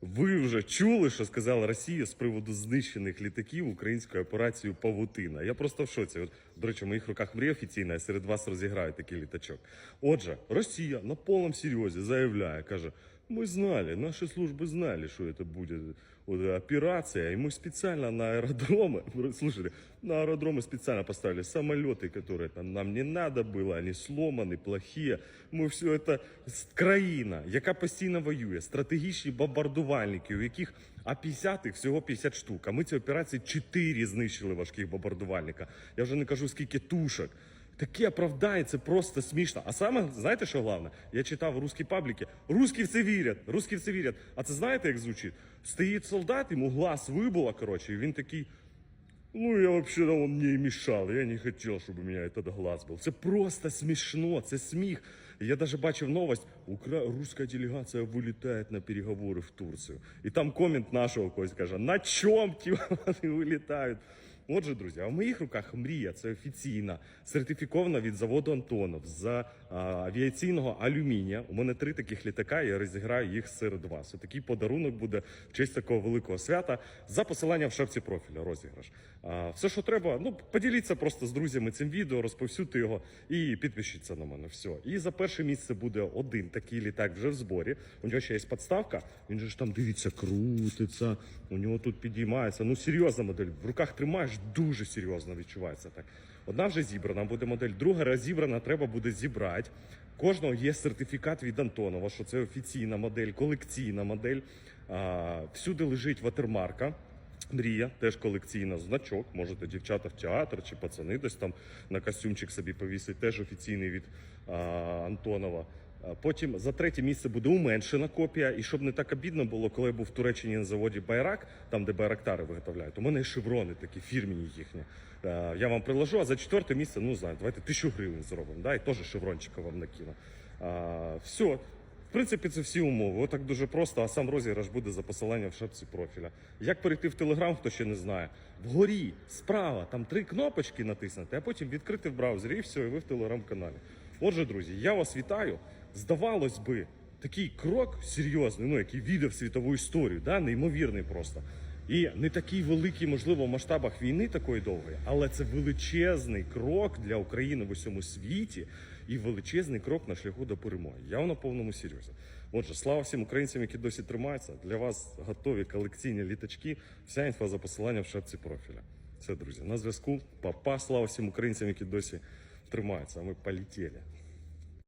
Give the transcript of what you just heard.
Ви вже чули, що сказала Росія з приводу знищених літаків українською операцією Павутина. Я просто в шоці. От, до речі, в моїх руках мрія офіційна, я серед вас розіграю такий літачок. Отже, Росія на повному серйозі заявляє, каже: ми знали, наші служби знали, що це буде от, операція, і ми спеціально на аеродроми, слушайте, на аэродромы специально поставили самолеты, которые там нам не надо было, они сломаны, плохие. Ми все это з- країна, яка постійно воює, стратегічні бомбардувальники, у яких А-50 всього 50 штук. А ми ці операції 4 знищили важких бомбардувальника. Я вже не кажу скільки тушок. Таке оправдання, це просто смішно. А саме, знаєте, що головне? Я читав в русській пабліки. Русські в це вірять, русські в це вірять. А це знаєте, як звучить? Стоїть солдат, йому глаз вибуло, коротше, і він такий. Ну, я вообще да, он мне и мешал. Я не хотел, чтобы у меня этот глаз был. Це просто смішно, це сміх. Я даже бачив новость. Укра... Русская делегация вилітає на переговори в Турцію. І там комент нашого когось каже, на чому ті вони вилітають? Отже, друзі, а в моїх руках мрія це офіційна, сертифікована від заводу Антонов з авіаційного алюмінія. У мене три таких літака, я розіграю їх серед вас. Такий подарунок буде в честь такого великого свята за посиланням в шапці профіля. Розіграш. А, все, що треба, ну поділіться просто з друзями цим відео, розповсюдьте його і підпишіться на мене. Все. І за перше місце буде один такий літак вже в зборі. У нього ще є подставка. Він же ж там дивіться, крутиться. У нього тут підіймається. Ну серйозна модель. В руках тримаєш, дуже серйозно відчувається так. Одна вже зібрана буде модель, друга розібрана, треба буде зібрати. Кожного є сертифікат від Антонова, що це офіційна модель, колекційна модель. Всюди лежить ватермарка. Мрія, теж колекційна значок. Можете дівчата в театр чи пацани десь там на костюмчик собі повісить, теж офіційний від а, Антонова. Потім за третє місце буде уменшена копія. І щоб не так обідно було, коли я був в Туреччині на заводі Байрак, там де байрактари виготовляють, у мене шеврони такі фірмені їхні. Е, Я вам приложу, а за четверте місце, ну знаю, давайте тисячу гривень зробимо. Да? І теж шеврончика вам накину. А, все. В принципі, це всі умови. Отак дуже просто, а сам розіграш буде за посиланням в шапці профіля. Як перейти в Телеграм, хто ще не знає. Вгорі, справа, там три кнопочки натиснути, а потім відкрити в браузері і все, і ви в телеграм-каналі. Отже, друзі, я вас вітаю. Здавалось би, такий крок серйозний, ну який віде в світову історію, да? неймовірний просто. І не такий великий, можливо, в масштабах війни такої довгої, але це величезний крок для України в усьому світі і величезний крок на шляху до перемоги. Я на повному серйозі. Отже, слава всім українцям, які досі тримаються. Для вас готові колекційні літачки. Вся інфа за посиланням в шапці профіля. Все, друзі, на зв'язку. Папа, слава всім українцям, які досі тримаються. А ми полетіли.